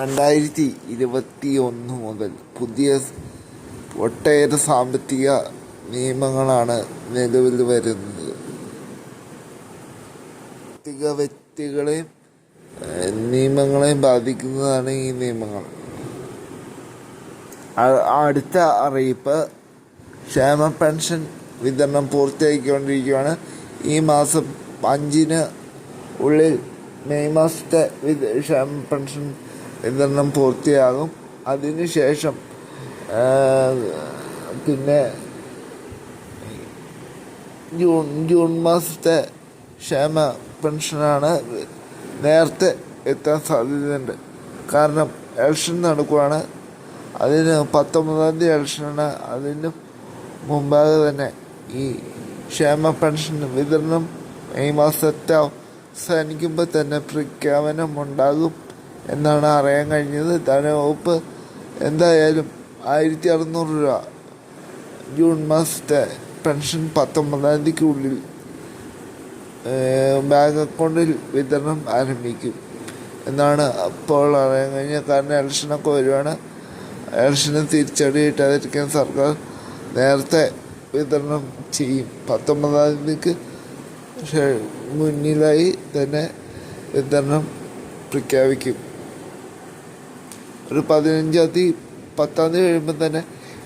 രണ്ടായിരത്തി ഇരുപത്തി ഒന്ന് മുതൽ പുതിയ ഒട്ടേറെ സാമ്പത്തിക നിയമങ്ങളാണ് നിലവിൽ വരുന്നത്. വ്യക്തിക വ്യക്തികളെയും നിയമങ്ങളെയും ബാധിക്കുന്നതാണ് ഈ നിയമങ്ങൾ. അടുത്ത അറിയിപ്പ് ക്ഷേമ പെൻഷൻ വിതരണം പൂർത്തിയാക്കിക്കൊണ്ടിരിക്കുകയാണ്. ഈ മാസം അഞ്ചിന് ഉള്ളിൽ മെയ് മാസത്തെ ക്ഷേമ പെൻഷൻ വിതരണം പൂർത്തിയാകും. അതിനുശേഷം ശേഷം പിന്നെ ജൂൺ ജൂൺ മാസത്തെ ക്ഷേമ പെൻഷനാണ് നേരത്തെ എത്താൻ സാധ്യതയുണ്ട്. കാരണം ഇലക്ഷൻ നടക്കുവാണ്. അതിന് പത്തൊമ്പതാം തീയതി ഇലക്ഷനാണ്. അതിന് മുമ്പാകെ തന്നെ ഈ ക്ഷേമ പെൻഷൻ വിതരണം മെയ് മാസത്തെ അവസാനിക്കുമ്പോൾ തന്നെ പ്രഖ്യാപനം ഉണ്ടാകും എന്നാണ് അറിയാൻ കഴിഞ്ഞത്. ധനവകുപ്പ് എന്തായാലും ആയിരത്തി അറുന്നൂറ് രൂപ. ജൂൺ മാസത്തെ പെൻഷൻ പത്തൊമ്പതാം തീയതിക്കുള്ളിൽ ബാങ്ക് അക്കൗണ്ടിൽ വിതരണം ആരംഭിക്കും എന്നാണ് അപ്പോൾ അറിയാൻ കഴിഞ്ഞത്. കാരണം ഇലക്ഷനൊക്കെ വരുവാണ്. ഇലക്ഷന് തിരിച്ചടി കിട്ടാതിരിക്കാൻ സർക്കാർ നേരത്തെ വിതരണം ചെയ്യും. പത്തൊമ്പതാം തീയതിക്ക് മുന്നിലായി തന്നെ വിതരണം പ്രഖ്യാപിക്കും. ഒരു പതിനഞ്ചാം തീയതി പത്താം തീയതി കഴിയുമ്പോൾ തന്നെ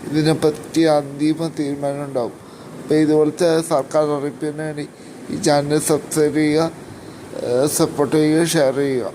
ഇതിനെപ്പറ്റി അന്തിമ തീരുമാനം ഉണ്ടാവും. അപ്പോൾ ഇതുപോലത്തെ സർക്കാർ അറിയിപ്പിന് വേണ്ടി ഈ ചാനൽ സബ്സ്ക്രൈബ് ചെയ്യുക സപ്പോർട്ട് ചെയ്യുക ഷെയർ ചെയ്യുക.